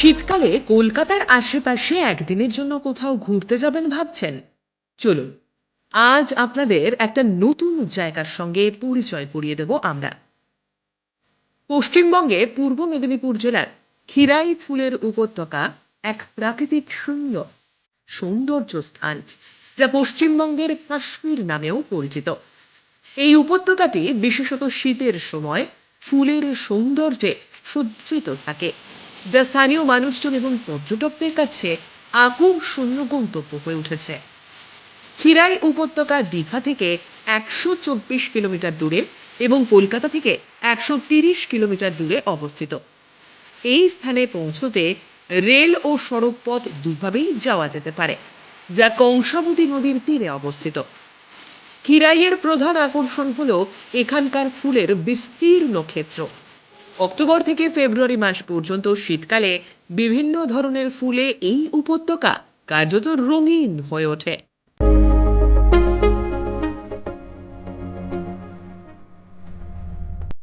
শীতকালে কলকাতার আশেপাশে একদিনের জন্য কোথাও ঘুরতে যাবেন ভাবছেন? চলুন, আজ আপনাদের একটা নতুন জায়গার সঙ্গে পরিচয় করিয়ে দেব আমরা। পশ্চিমবঙ্গে পূর্ব মেদিনীপুর জেলার খিরাই ফুলের উপত্যকা এক প্রাকৃতিক সুন্দর সৌন্দর্য স্থান, যা পশ্চিমবঙ্গের কাশ্মীর নামেও পরিচিত। এই উপত্যকাটি বিশেষত শীতের সময় ফুলের সৌন্দর্যে সজ্জিত থাকে। যা স্থানীয় মানুষজন এবং পর্যটকদের কাছে আকর্ষণীয় গন্তব্য হয়ে উঠেছে। খিরাই উপত্যকা দীঘা থেকে একশো চব্বিশ কিলোমিটার দূরে এবং কলকাতা থেকে একশো তিরিশ কিলোমিটার দূরে অবস্থিত। এই স্থানে পৌঁছতে রেল ও সড়ক পথ দুভাবেই যাওয়া যেতে পারে, যা কংসাবতী নদীর তীরে অবস্থিত। খিরাইয়ের প্রধান আকর্ষণ হল এখানকার ফুলের বিস্তীর্ণ ক্ষেত্র। অক্টোবর থেকে ফেব্রুয়ারি মাস পর্যন্ত শীতকালে বিভিন্ন ধরনের ফুলে এই উপত্যকা কার্যত রঙিন হয়ে ওঠে।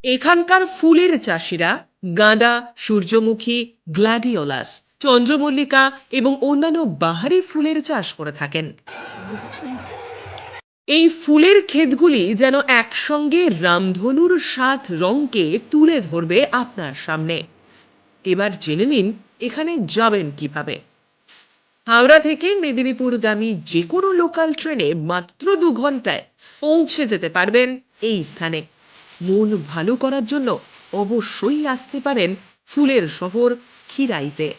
এখানকার ফুলের চাষিরা গাঁদা, সূর্যমুখী, গ্লাডিওলাস, চন্দ্রমল্লিকা এবং অন্যান্য বাহারি ফুলের চাষ করে থাকেন। এই ফুলের ক্ষেতগুলি যেন একসঙ্গে রামধনুর সাত রঙকে তুলে ধরবে আপনার সামনে। এবার জেনে নিন এখানে যাবেন কীভাবে। হাওড়া থেকে মেদিনীপুরগামী যে কোনো লোকাল ট্রেনে মাত্র দু ঘন্টায় পৌঁছে যেতে পারবেন এই স্থানে। মন ভালো করার জন্য অবশ্যই আসতে পারেন ফুলের শহর খিরাইতে।